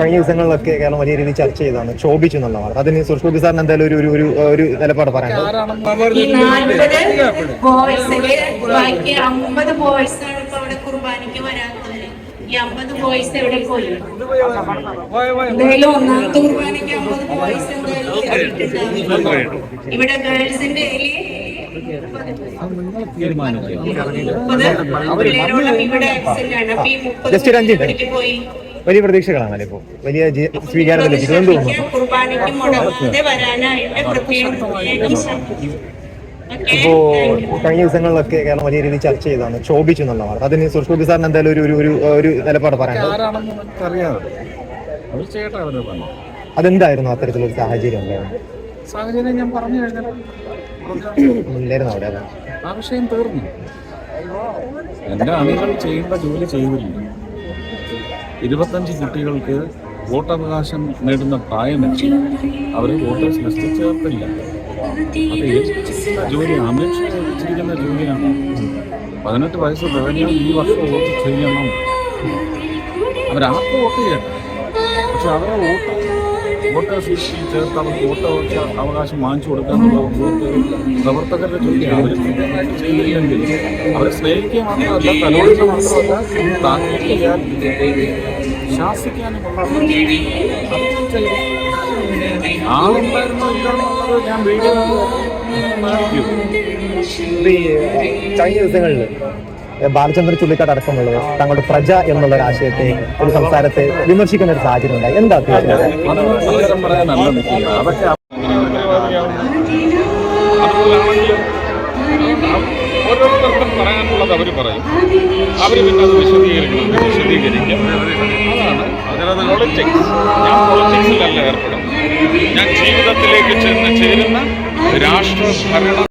കഴിഞ്ഞ ദിവസങ്ങളിലൊക്കെ കേരളം വലിയ രീതിയിൽ ചർച്ച ചെയ്താണ് ക്ഷോഭിച്ചു എന്നുള്ള വാർത്ത അതിന് സുരേഷ് ഗോപി സാറിന് എന്തായാലും ഒരു ഒരു ഒരു നിലപാട് പറയാനുള്ളത് ഈ അമ്പത് ബോയ്സ് എവിടെ പോയി എന്തായാലും ഒന്നാമത്തെ കുർബാനയ്ക്ക് അമ്പത് ബോയ്സ് എന്തായാലും ഇവിടെ ഗേൾസിന്റെ ജസ്റ്റ് രഞ്ജിത്ത് പോയി വലിയ പ്രതീക്ഷകളാണല്ലോ ഇപ്പോൾ വലിയ സ്വീകാരം സ്വീകാര്യത ലഭിക്കുന്നത് എന്ത് തോന്നുന്നു? ഇപ്പോ കഴിഞ്ഞ ദിവസങ്ങളിലൊക്കെ കേരളം വലിയ രീതിയിൽ ചർച്ച ചെയ്താണ്. ക്ഷോഭിച്ചു എന്നുള്ള വാർത്ത. അതിന് സുരേഷ് ഗോപി സാറിന് എന്തായാലും ഒരു ഒരു ഒരു നിലപാട് പറയാനുള്ളത് അതെന്തായിരുന്നു അത്തരത്തിലൊരു സാഹചര്യം ഉണ്ടായിരുന്നു സാഹചര്യം ഞാൻ പറഞ്ഞു കഴിഞ്ഞാൽ ഇല്ലായിരുന്നു അവിടെ ആ വിഷയം തീർന്നു. എന്റെ അണികൾ ചെയ്യേണ്ട ജോലി ചെയ്തില്ല. ഇരുപത്തഞ്ച് കുട്ടികൾക്ക് വോട്ടവകാശം നേടുന്ന പ്രായമെത്തി. അവരെ വോട്ടേഴ്സ് ലിസ്റ്റിൽ ചേർത്തില്ല. ജോലി ഏൽപ്പിച്ചിരിക്കുന്ന ജോലിയാണ്. പതിനെട്ട് വയസ്സ് തികഞ്ഞാൽ ഈ വർഷം വോട്ട് ചെയ്യണം. അവരാർക്ക് വോട്ട് ചെയ്യട്ടെ. പക്ഷെ അവരെ വോട്ട് വോട്ടേഴ്സ് ലിസ്റ്റിൽ ചേർത്താൽ അവർക്ക് വോട്ട് അവകാശ- അവകാശം വാങ്ങിച്ചു കൊടുക്കുക എന്നുള്ള വോട്ട് പ്രവർത്തകരുടെ ജോലിയാണ് അവർ ചെയ്തില്ലെങ്കിൽ അവരെ സ്നേഹിക്കുക മാത്രമല്ല തലോടുക മാത്രമല്ല താക്കീത് ചെയ്യാൻ ശാസിക്കാനും ആളുണ്ടായിരുന്നോ ഇല്ലെന്നുള്ളത് ഞാൻ വീഡിയോ കഴിഞ്ഞ ദിവസങ്ങളിൽ ബാലചന്ദ്രൻ ചുള്ളിക്കാട് അടക്കമുള്ളത് തങ്ങളുടെ പ്രജ എന്നുള്ള ഒരു ആശയത്തെ ഒരു സംസാരത്തെ വിമർശിക്കുന്ന ഒരു സാഹചര്യം ഉണ്ടായി എന്താ അവർ പറയും. ഞാൻ ഞാൻ ജീവിതത്തിലേക്ക് ചെന്ന് ചേരുന്ന രാഷ്ട്ര ഭരണ